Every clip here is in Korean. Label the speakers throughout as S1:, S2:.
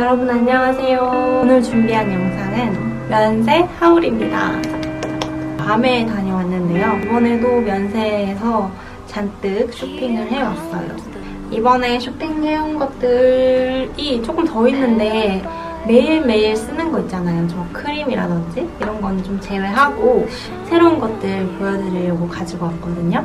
S1: 여러분 안녕하세요. 오늘 준비한 영상은 면세 하울입니다. 밤에 다녀왔는데요. 이번에도 면세에서 잔뜩 쇼핑을 해왔어요. 이번에 쇼핑해온 것들이 조금 더 있는데 매일매일 쓰는 거 있잖아요. 저 크림이라든지 이런 건 좀 제외하고 새로운 것들 보여드리려고 가지고 왔거든요.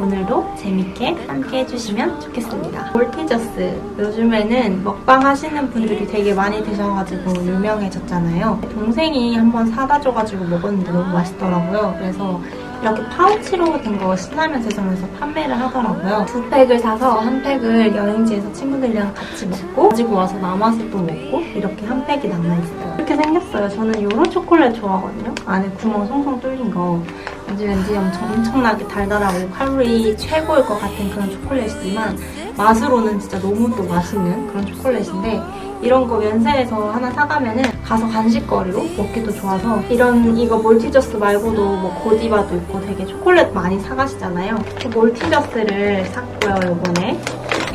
S1: 오늘도 재밌게 함께 해주시면 좋겠습니다. 몰티저스 요즘에는 먹방 하시는 분들이 되게 많이 드셔가지고 유명해졌잖아요. 동생이 한번 사다 줘가지고 먹었는데 너무 맛있더라고요. 그래서 이렇게 파우치로 된 거 신라면 세점에서 판매를 하더라고요. 두 팩을 사서 한 팩을 여행지에서 친구들이랑 같이 먹고 가지고 와서 남아서 또 먹고 이렇게 한 팩이 남아있어요. 이렇게 생겼어요. 저는 이런 초콜릿 좋아하거든요. 안에 구멍 송송 뚫린 거. 왠지 왠지 엄청, 엄청나게 달달하고 칼로리 최고일 것 같은 그런 초콜릿이지만 맛으로는 진짜 너무 또 맛있는 그런 초콜릿인데 이런 거 면세에서 하나 사가면은 가서 간식거리로 먹기도 좋아서 이런 이거 몰티저스 말고도 뭐 고디바도 있고 되게 초콜릿 많이 사가시잖아요. 그 몰티저스를 샀고요 이번에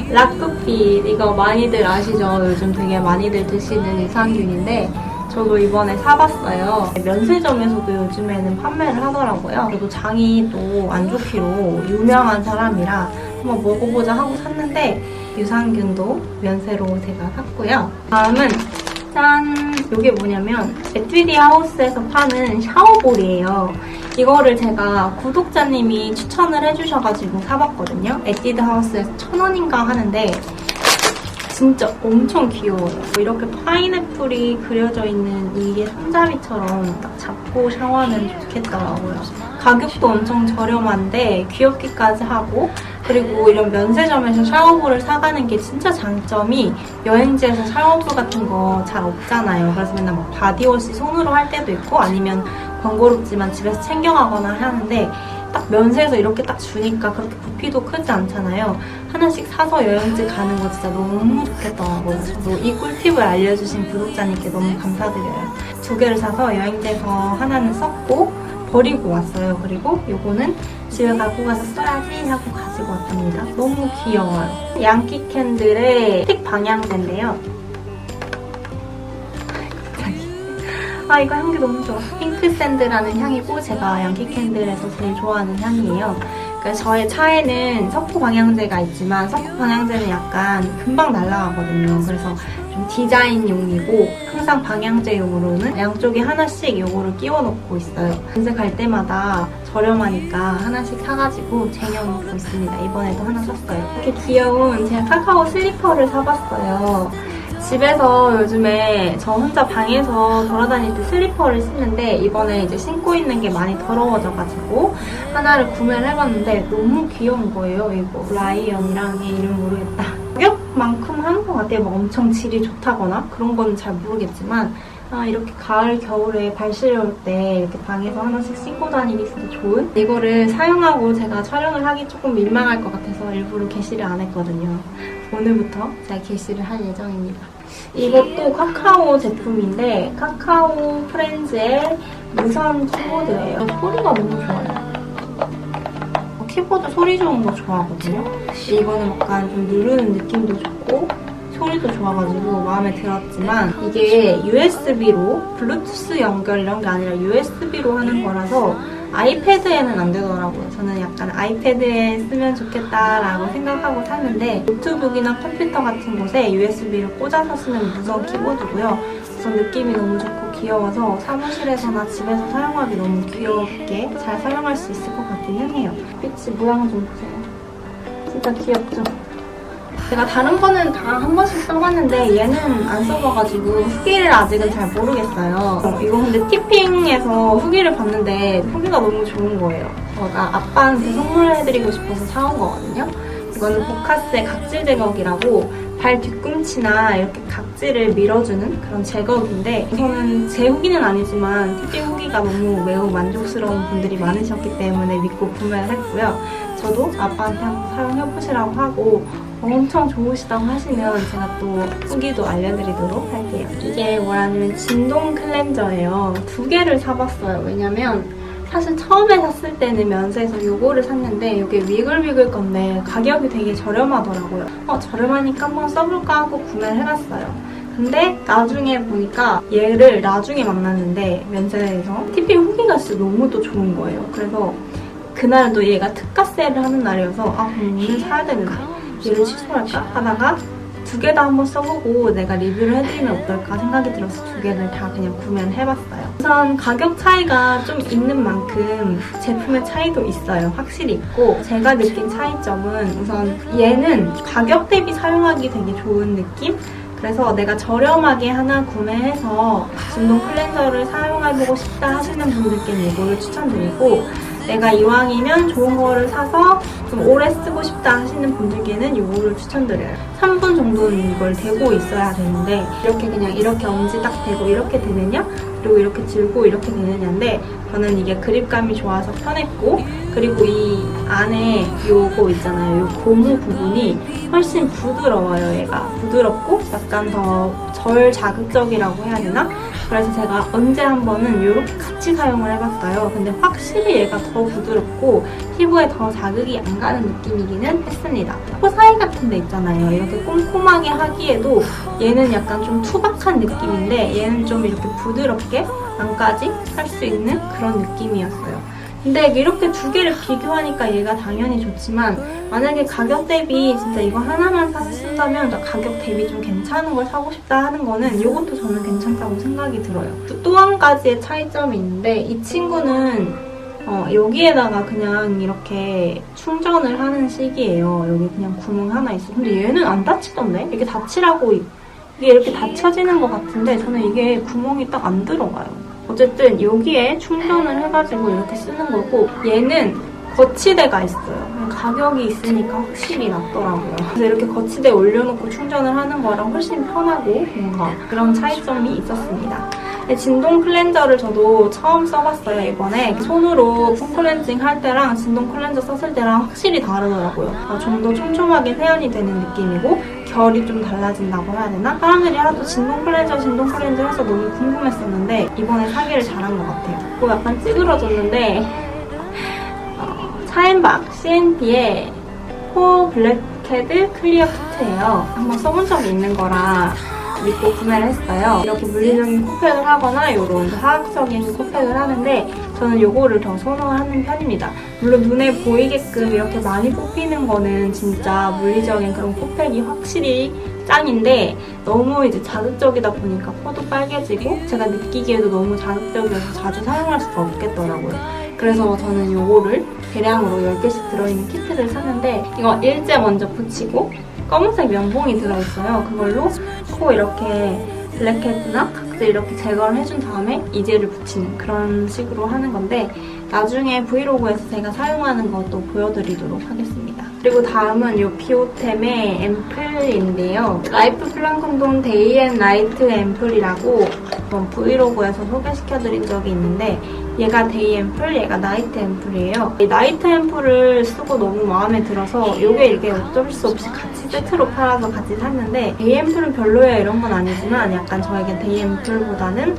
S1: 라크필 이거 많이들 아시죠? 요즘 되게 많이들 드시는 유산균인데 저도 이번에 사봤어요. 면세점에서도 요즘에는 판매를 하더라고요. 그리고 장이 또 안 좋기로 유명한 사람이라 한번 먹어보자 하고 샀는데 유산균도 면세로 제가 샀고요. 다음은 짠! 이게 뭐냐면 에뛰디 하우스에서 파는 샤워볼이에요. 이거를 제가 구독자님이 추천을 해주셔가지고 사봤거든요. 에뛰드 하우스에서 천 원인가 하는데 진짜 엄청 귀여워요. 뭐 이렇게 파인애플이 그려져 있는 이게 손잡이처럼 딱 잡고 샤워하면 좋겠더라고요. 가격도 엄청 저렴한데 귀엽기까지 하고 그리고 이런 면세점에서 샤워볼을 사가는 게 진짜 장점이 여행지에서 샤워볼 같은 거 잘 없잖아요. 그래서 맨날 막 바디워시 손으로 할 때도 있고 아니면 번거롭지만 집에서 챙겨가거나 하는데 딱 면세에서 이렇게 딱 주니까 그렇게 부피도 크지 않잖아요. 하나씩 사서 여행지 가는 거 진짜 너무 좋겠더라고요. 저도 이 꿀팁을 알려주신 구독자님께 너무 감사드려요. 두 개를 사서 여행지에서 하나는 썼고 버리고 왔어요. 그리고 요거는 집에 갖고 가서 써야지 하고 가지고 왔답니다. 너무 귀여워요. 양키 캔들의 스틱 방향제인데요. 아 이거 향기 너무 좋아. 핑크 샌드라는 향이고 제가 양키 캔들에서 제일 좋아하는 향이에요. 그러니까 저의 차에는 석고 방향제가 있지만 석고 방향제는 약간 금방 날아가거든요. 그래서 좀 디자인용이고 항상 방향제용으로는 양쪽에 하나씩 요거를 끼워 놓고 있어요. 갈 때마다 저렴하니까 하나씩 사가지고 쟁여놓고 있습니다. 이번에도 하나 샀어요. 이렇게 귀여운 제가 카카오 슬리퍼를 사봤어요. 집에서 요즘에 저 혼자 방에서 돌아다닐 때 슬리퍼를 신는데 이번에 이제 신고 있는 게 많이 더러워져가지고 하나를 구매를 해봤는데 너무 귀여운 거예요. 이거 라이언이랑 얘 이름 모르겠다. 가격만큼 하는 것 같아요. 막 엄청 질이 좋다거나 그런 거는 잘 모르겠지만 아, 이렇게 가을, 겨울에 발 시려울 때 이렇게 방에서 하나씩 신고 다니기 진짜 좋은? 이거를 사용하고 제가 촬영을 하기 조금 민망할 것 같아서 일부러 게시를 안 했거든요. 오늘부터 제가 게시를 할 예정입니다. 이것도 카카오 제품인데 카카오 프렌즈의 무선 키보드예요. 소리가 너무 좋아요. 키보드 소리 좋은 거 좋아하거든요. 이거는 약간 좀 누르는 느낌도 좋고 소리도 좋아가지고 마음에 들었지만 이게 USB로 블루투스 연결 이런 게 아니라 USB로 하는 거라서 아이패드에는 안 되더라고요. 저는 약간 아이패드에 쓰면 좋겠다라고 생각하고 샀는데 노트북이나 컴퓨터 같은 곳에 USB를 꽂아서 쓰는 무선 키보드고요. 우선 느낌이 너무 좋고 귀여워서 사무실에서나 집에서 사용하기 너무 귀엽게 잘 사용할 수 있을 것 같기는 해요. 빛이 모양 좀 보세요. 진짜 귀엽죠? 제가 다른 거는 다 한 번씩 써봤는데 얘는 안 써봐가지고 후기를 아직은 잘 모르겠어요. 어, 이거 근데 티핑에서 후기를 봤는데 후기가 너무 좋은 거예요. 제가 아빠한테 선물을 해드리고 싶어서 사온 거거든요. 이거는 보카스의 각질 제거기라고 발 뒤꿈치나 이렇게 각질을 밀어주는 그런 제거기인데 저는 제 후기는 아니지만 티핑 후기가 너무 매우 만족스러운 분들이 많으셨기 때문에 믿고 구매를 했고요. 저도 아빠한테 한번 사용해보시라고 하고 엄청 좋으시다고 하시면 제가 또 후기도 알려드리도록 할게요. 이게 뭐라면 진동 클렌저예요. 두 개를 사봤어요. 왜냐면 사실 처음에 샀을 때는 면세에서 요거를 샀는데 이게 위글위글 건데 가격이 되게 저렴하더라고요. 어, 저렴하니까 한번 써볼까 하고 구매를 해봤어요. 근데 나중에 보니까 얘를 나중에 만났는데 면세에서 티핑 후기가 진짜 너무 또 좋은 거예요. 그래서 그날은 또 얘가 특가 세일을 하는 날이어서 아 오늘 사야 되는데 얘를 취소할까 하다가 두 개 다 한번 써보고 내가 리뷰를 해드리면 어떨까 생각이 들어서 두 개를 다 그냥 구매를 해봤어요. 우선 가격 차이가 좀 있는 만큼 제품의 차이도 있어요. 확실히 있고 제가 느낀 차이점은 우선 얘는 가격 대비 사용하기 되게 좋은 느낌? 그래서 내가 저렴하게 하나 구매해서 진동 클렌저를 사용해보고 싶다 하시는 분들께는 이거를 추천드리고 내가 이왕이면 좋은 거를 사서 좀 오래 쓰고 싶다 하시는 분들께는 이거를 추천드려요. 3분 정도는 이걸 대고 있어야 되는데 이렇게 그냥 이렇게 엄지 딱 대고 이렇게 되느냐 그리고 이렇게 들고 이렇게 되느냐인데 저는 이게 그립감이 좋아서 편했고 그리고 이 안에 요거 있잖아요. 요 고무 부분이 훨씬 부드러워요. 얘가 부드럽고 약간 더 덜 자극적이라고 해야 되나? 그래서 제가 언제 한 번은 이렇게 같이 사용을 해봤어요. 근데 확실히 얘가 더 부드럽고 피부에 더 자극이 안 가는 느낌이기는 했습니다. 코 사이 같은 데 있잖아요. 이렇게 꼼꼼하게 하기에도 얘는 약간 좀 투박한 느낌인데 얘는 좀 이렇게 부드럽게 안까지 할 수 있는 그런 느낌이었어요. 근데 이렇게 두 개를 비교하니까 얘가 당연히 좋지만 만약에 가격 대비 진짜 이거 하나만 사서 쓴다면 나 가격 대비 좀 괜찮은 걸 사고 싶다 하는 거는 이것도 저는 괜찮다고 생각이 들어요. 또 한 가지의 차이점이 있는데 이 친구는 어, 여기에다가 그냥 이렇게 충전을 하는 식이에요. 여기 그냥 구멍 하나 있어. 근데 얘는 안 닫히던데? 이게 이- 이게 이렇게 닫혀지는 것 같은데 저는 이게 구멍이 딱 안 들어가요. 어쨌든 여기에 충전을 해가지고 이렇게 쓰는 거고 얘는 거치대가 있어요. 가격이 있으니까 확실히 낫더라고요. 그래서 이렇게 거치대 올려놓고 충전을 하는 거랑 훨씬 편하고 뭔가 그런 차이점이 있었습니다. 진동 클렌저를 저도 처음 써봤어요 이번에 손으로 폼 클렌징 할 때랑 진동 클렌저 썼을 때랑 확실히 다르더라고요 좀 더 촘촘하게 세안이 되는 느낌이고 결이 좀 달라진다고 해야 되나? 사람들이 하도 진동 클렌저 진동 클렌저 해서 너무 궁금했었는데 이번에 사기를 잘한 것 같아요 또 약간 찌그러졌는데 어, 차앤박 CNP의 코 블랙헤드 클리어 키트예요 한번 써본 적이 있는 거라 믿고 구매를 했어요. 이렇게 물리적인 코팩을 하거나 이런 화학적인 코팩을 하는데 저는 이거를 더 선호하는 편입니다. 물론 눈에 보이게끔 이렇게 많이 뽑히는 거는 진짜 물리적인 그런 코팩이 확실히 짱인데 너무 이제 자극적이다 보니까 코도 빨개지고 제가 느끼기에도 너무 자극적이어서 자주 사용할 수가 없겠더라고요. 그래서 저는 이거를 대량으로 10개씩 들어있는 키트를 샀는데 이거 일제 먼저 붙이고 검은색 면봉이 들어있어요. 그걸로 코 이렇게 블랙헤드나 각질 이렇게 제거를 해준 다음에 이젤을 붙이는 그런 식으로 하는 건데 나중에 브이로그에서 제가 사용하는 것도 보여드리도록 하겠습니다. 그리고 다음은 이 비오템의 앰플인데요. 라이프 플랑콘돈 데이 앤 나이트 앰플이라고 브이로그에서 소개시켜드린 적이 있는데 얘가 데이 앰플, 얘가 나이트 앰플이에요. 이 나이트 앰플을 쓰고 너무 마음에 들어서 이게 이게 어쩔 수 없이 같이 세트로 팔아서 같이 샀는데 데이 앰플은 별로예요 이런 건 아니지만 약간 저에게 데이 앰플보다는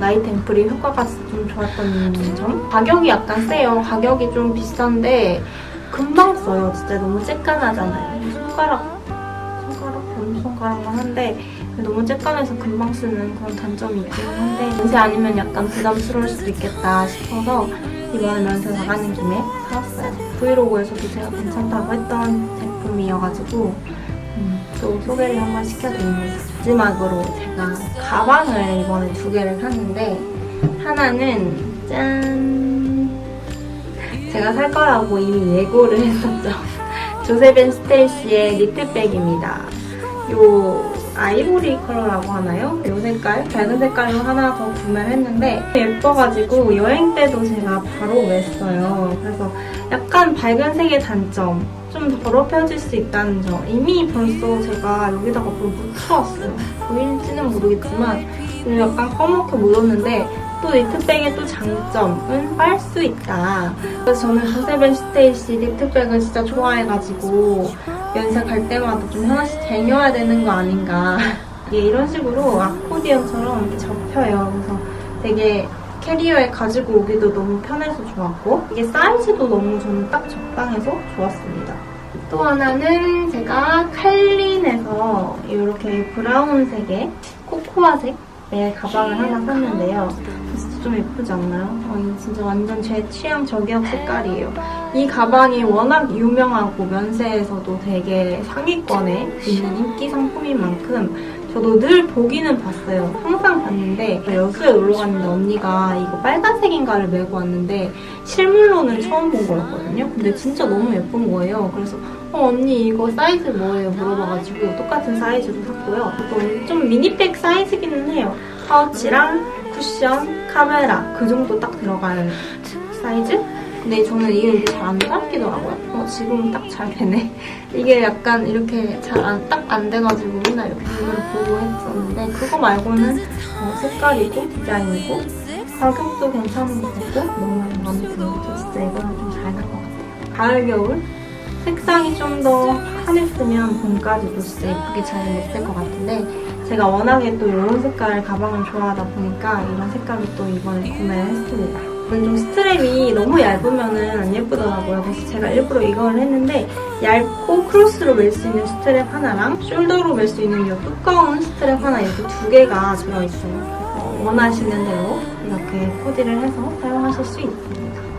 S1: 나이트 앰플이 효과가 좀 좋았던 점 가격이 약간 세요. 가격이 좀 비싼데 금방 써요. 진짜 너무 쬐깐하잖아요. 손가락 손가락 엄손가락만 한데 너무 쬐깐해서 금방 쓰는 그런 단점이 있기는 한데 면세 아니면 약간 부담스러울 수도 있겠다 싶어서 이번에 면세 나가는 김에 사왔어요. 브이로그에서도 제가 괜찮다고 했던 제품이어가지고 음, 또 소개를 한번 시켜드립니다. 마지막으로 제가 가방을 이번에 두 개를 샀는데 하나는 짠 제가 살 거라고 이미 예고를 했었죠. 조세벤 스테이시의 니트백입니다. 요 아이보리 컬러라고 하나요? 요 색깔? 밝은 색깔로 하나 더 구매를 했는데 예뻐가지고 여행 때도 제가 바로 맸어요. 그래서 약간 밝은 색의 단점 좀 더럽혀질 수 있다는 점 이미 벌써 제가 여기다가 뭘 묻혀왔어요. 보일지는 모르겠지만 좀 약간 검게 묻었는데 또 니트백의 또 장점은 빨 수 있다. 그래서 저는 조세벤 스테이시 니트백을 진짜 좋아해가지고 연세 갈 때마다 좀 하나씩 쟁여야 되는 거 아닌가. 이게 이런 식으로 아코디언처럼 이렇게 접혀요. 그래서 되게 캐리어에 가지고 오기도 너무 편해서 좋았고 이게 사이즈도 너무 저는 딱 적당해서 좋았습니다. 또 하나는 제가 칼린에서 이렇게 브라운색의 코코아색의 가방을 하나 샀는데요. 좀 예쁘지 않나요? 어, 이거 진짜 완전 제 취향 저격 색깔이에요. 이 가방이 워낙 유명하고 면세에서도 되게 상위권에 있는 인기 상품인 만큼 저도 늘 보기는 봤어요. 항상 봤는데 여수에 놀러 갔는데 언니가 이거 빨간색인가를 메고 왔는데 실물로는 처음 본 거였거든요. 근데 진짜 너무 예쁜 거예요. 그래서 어, 언니 이거 사이즈 뭐예요? 물어봐가지고 똑같은 사이즈로 샀고요. 또좀 미니백 사이즈기는 해요. 파우치랑 쿠션, 카메라 그 정도 딱 들어갈 사이즈? 근데 저는 이게 잘안 잡히더라고요. 어, 지금 딱 잘 되네. 이게 약간 이렇게 잘딱안 돼가지고 맨날 이렇게 눈으로 보고 했었는데 그거 말고는 어, 색깔이고 디자인이고 가격도 괜찮은 것 같고 너무 마음에 드는 것 같아요. 진짜 이거는 좀잘날것 같아요. 가을, 겨울 색상이 좀 더 환했으면 봄까지도 진짜 예쁘게 잘 냈을 것 같은데 제가 워낙에 또 이런 색깔 가방을 좋아하다 보니까 이런 색감을 또 이번에 구매를 했습니다. 좀 스트랩이 너무 얇으면은 안 예쁘더라고요. 그래서 제가 일부러 이걸 했는데 얇고 크로스로 멜 수 있는 스트랩 하나랑 숄더로 멜 수 있는 이 두꺼운 스트랩 하나 이렇게 두 개가 들어있어요. 그래서 원하시는 대로 이렇게 코디를 해서 사용하실 수 있습니다.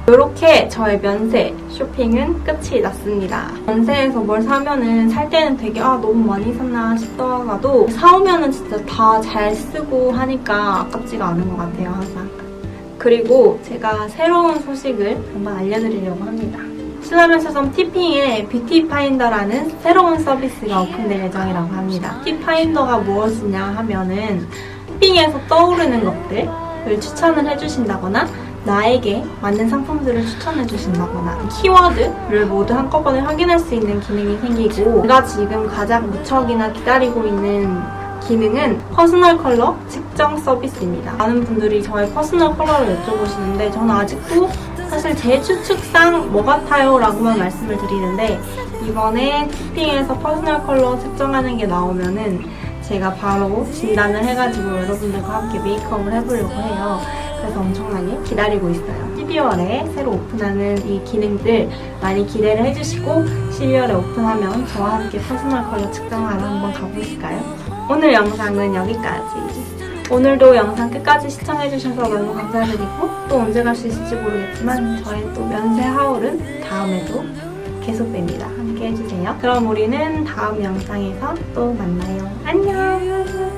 S1: 이렇게 저의 면세 쇼핑은 끝이 났습니다. 면세에서 뭘 사면은 살 때는 되게 아 너무 많이 샀나 싶더라도 사오면은 진짜 다 잘 쓰고 하니까 아깝지가 않은 것 같아요 항상. 그리고 제가 새로운 소식을 한번 알려드리려고 합니다. 신라면 서점 티핑에 뷰티 파인더라는 새로운 서비스가 오픈될 예정이라고 합니다. 뷰티 파인더가 무엇이냐 하면은 티핑에서 떠오르는 것들을 추천을 해주신다거나 나에게 맞는 상품들을 추천해 주신다거나 키워드를 모두 한꺼번에 확인할 수 있는 기능이 생기고 제가 지금 가장 무척이나 기다리고 있는 기능은 퍼스널 컬러 측정 서비스입니다. 많은 분들이 저의 퍼스널 컬러를 여쭤보시는데 저는 아직도 사실 제 추측상 뭐 같아요? 라고만 말씀을 드리는데 이번에 티핑에서 퍼스널 컬러 측정하는 게 나오면은 제가 바로 진단을 해가지고 여러분들과 함께 메이크업을 해보려고 해요. 그래서 엄청나게 기다리고 있어요. 12월에 새로 오픈하는 이 기능들 많이 기대를 해주시고 12월에 오픈하면 저와 함께 퍼스널 컬러 측정하러 한번 가보실까요? 오늘 영상은 여기까지. 오늘도 영상 끝까지 시청해주셔서 너무 감사드리고 또 언제 갈 수 있을지 모르겠지만 저의 또 면세 하울은 다음에도 계속 뵙니다. 함께 해주세요. 그럼 우리는 다음 영상에서 또 만나요. 안녕!